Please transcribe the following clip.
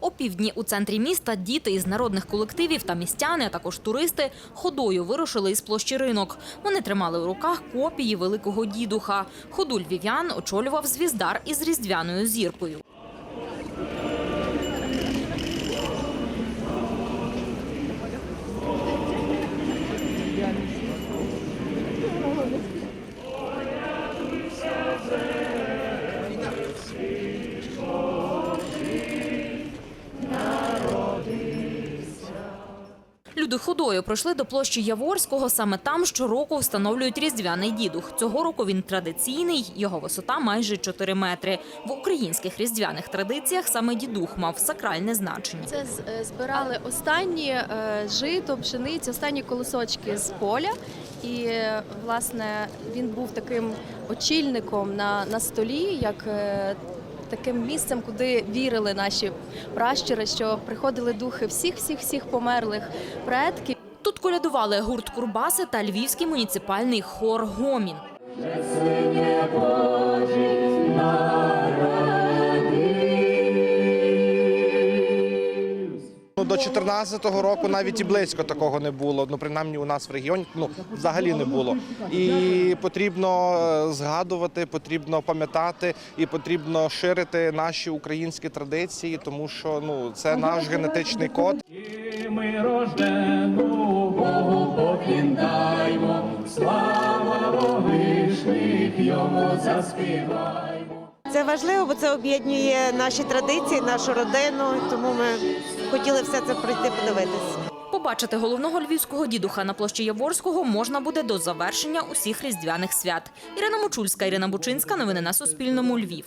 О півдні у центрі міста діти із народних колективів та містяни, а також туристи, ходою вирушили із площі ринок. Вони тримали у руках копії великого дідуха. Ходу львів'ян очолював звіздар із різдвяною зіркою. Люди ходою пройшли до площі Яворського. Саме там щороку встановлюють різдвяний дідух. Цього року він традиційний, його висота майже 4 метри. В українських різдвяних традиціях саме дідух мав сакральне значення. Це е, збирали останні е, жито, пшениці, останні колосочки з поля. І е, власне він був таким очільником на, на столі, як таким місцем, куди вірили наші пращури, що приходили духи всіх, всіх, всіх померлих предків. Тут колядували гурт Курбаси та львівський муніципальний хор Гомін. Ну, до 14-го року навіть і близько такого не було. Ну, принаймні у нас в регіоні ну, взагалі не було. І потрібно е, згадувати, потрібно пам'ятати і потрібно ширити наші українські традиції, тому що ну, це наш генетичний код. І ми рождену Богу покліндаймо, слава вогишних йому заспіваймо. Це важливо, бо це об'єднує наші традиції, нашу родину. Тому ми хотіли все це пройти, подивитися. Побачити головного львівського дідуха на площі Яворського можна буде до завершення усіх різдвяних свят. Ірина Мочульська, Ірина Бучинська. Новини на Суспільному. Львів.